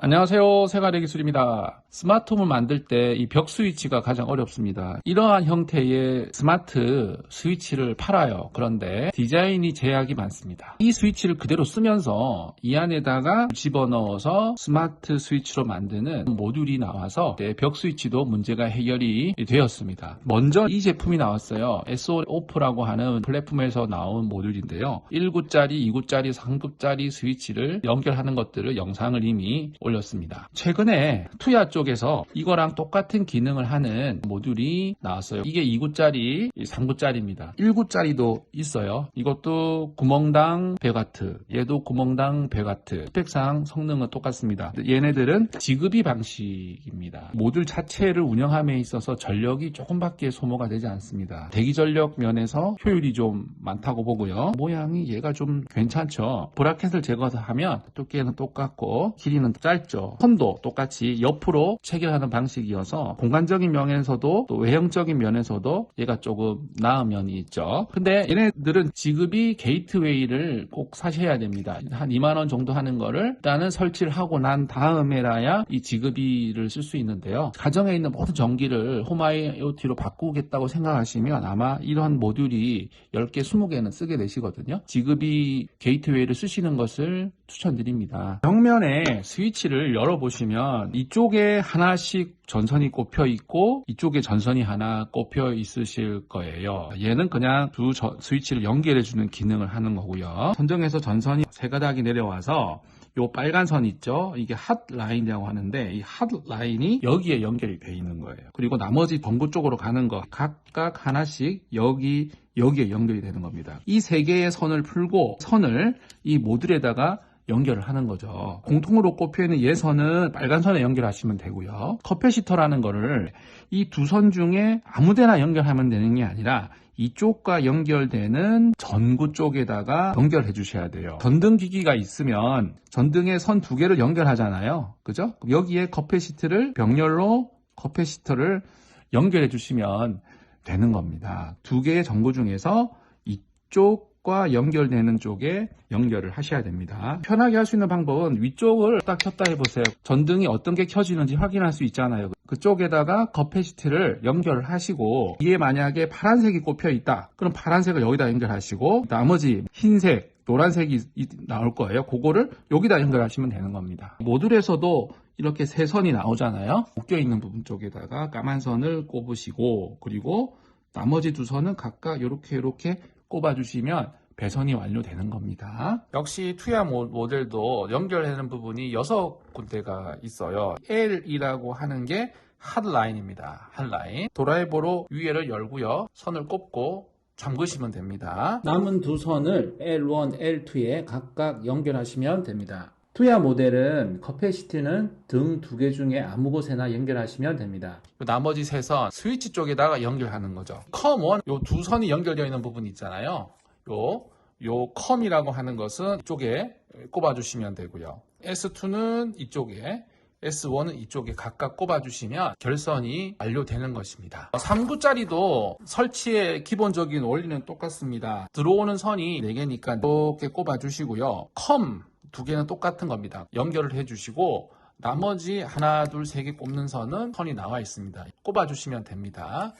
안녕하세요. 세가래 기술입니다. 스마트홈을 만들 때 이 벽 스위치가 가장 어렵습니다. 이러한 형태의 스마트 스위치를 팔아요. 그런데 디자인이 제약이 많습니다. 이 스위치를 그대로 쓰면서 이 안에다가 집어넣어서 스마트 스위치로 만드는 모듈이 나와서 네, 벽 스위치도 문제가 해결이 되었습니다. 먼저 이 제품이 나왔어요. SO 오프라고 하는 플랫폼에서 나온 모듈인데요. 1구짜리, 2구짜리, 3구짜리 스위치를 연결하는 것들을 영상을 이미 올렸습니다. 최근에 투야 쪽에서 이거랑 똑같은 기능을 하는 모듈이 나왔어요. 이게 2구짜리, 3구짜리입니다. 1구짜리도 있어요. 이것도 구멍당 100W, 얘도 구멍당 100W. 스펙상 성능은 똑같습니다. 얘네들은 지급이 방식입니다. 모듈 자체를 운영함에 있어서 전력이 조금밖에 소모가 되지 않습니다. 대기 전력 면에서 효율이 좀 많다고 보고요. 모양이 얘가 좀 괜찮죠. 브라켓을 제거하면 두께는 똑같고 길이는 짧 죠. 선도 똑같이 옆으로 체결하는 방식이어서 공간적인 면에서도 또 외형적인 면에서도 얘가 조금 나은 면이 있죠. 근데 얘네들은 지급이 게이트웨이를 꼭 사셔야 됩니다. 한 2만 원 정도 하는 거를 일단은 설치를 하고 난 다음에라야 이 지급이를 쓸 수 있는데요. 가정에 있는 모든 전기를 홈IoT로 바꾸겠다고 생각하시면 아마 이런 모듈이 10개, 20개는 쓰게 되시거든요. 지급이 게이트웨이를 쓰시는 것을 추천드립니다. 벽면에 스위치 를 열어보시면 이쪽에 하나씩 전선이 꼽혀 있고 이쪽에 전선이 하나 꼽혀 있으실 거예요. 얘는 그냥 두 저- 스위치를 연결해 주는 기능을 하는 거고요. 선정에서 전선이 세 가닥이 내려와서 요 빨간 선 있죠? 이게 핫 라인이라고 하는데 이 핫 라인이 여기에 연결이 돼 있는 거예요. 그리고 나머지 전구 쪽으로 가는 거 각각 하나씩 여기 여기에 연결이 되는 겁니다. 이 세 개의 선을 풀고 선을 이 모듈에다가 연결을 하는 거죠. 공통으로 꼽혀 있는 얘 선은 빨간 선에 연결하시면 되고요. 커패시터라는 거를 이 두 선 중에 아무데나 연결하면 되는 게 아니라 이쪽과 연결되는 전구 쪽에다가 연결해 주셔야 돼요. 전등 기기가 있으면 전등에 선두 개를 연결하잖아요. 그죠? 여기에 커패시트를 병렬로 커패시터를 연결해 주시면 되는 겁니다. 두 개의 전구 중에서 이쪽 과 연결되는 쪽에 연결을 하셔야 됩니다. 편하게 할 수 있는 방법은 위쪽을 딱 켰다 해보세요. 전등이 어떤 게 켜지는지 확인할 수 있잖아요. 그쪽에다가 커패시티를 연결을 하시고 위에 만약에 파란색이 꼽혀 있다. 그럼 파란색을 여기다 연결하시고 나머지 흰색, 노란색이 이- 나올 거예요. 그거를 여기다 연결하시면 되는 겁니다. 모듈에서도 이렇게 세 선이 나오잖아요. 묶여 있는 부분 쪽에다가 까만 선을 꼽으시고 그리고 나머지 두 선은 각각 이렇게 이렇게 꼽아주시면 배선이 완료되는 겁니다. 역시 투야 모- 모델도 연결하는 부분이 여섯 군데가 있어요. L이라고 하는 게 핫라인입니다. 핫라인. 드라이버로 위에를 열고요. 선을 꼽고 잠그시면 됩니다. 남은 두 선을 L1, L2에 각각 연결하시면 됩니다. 투야 모델은 커패시티는 등 두 개 중에 아무 곳에나 연결하시면 됩니다. 나머지 세 선 스위치 쪽에다가 연결하는 거죠. 컴원 요 두 선이 연결되어 있는 부분 있잖아요. 요, 요 컴이라고 하는 것은 이쪽에 꼽아주시면 되고요. S2는 이쪽에 S1은 이쪽에 각각 꼽아주시면 결선이 완료되는 것입니다. 3구짜리도 설치의 기본적인 원리는 똑같습니다. 들어오는 선이 4개니까 이렇게 꼽아주시고요. 컴 두 개는 똑같은 겁니다. 연결을 해주시고 나머지 하나, 둘, 세 개 꼽는 선은 선이 나와 있습니다. 꼽아주시면 됩니다.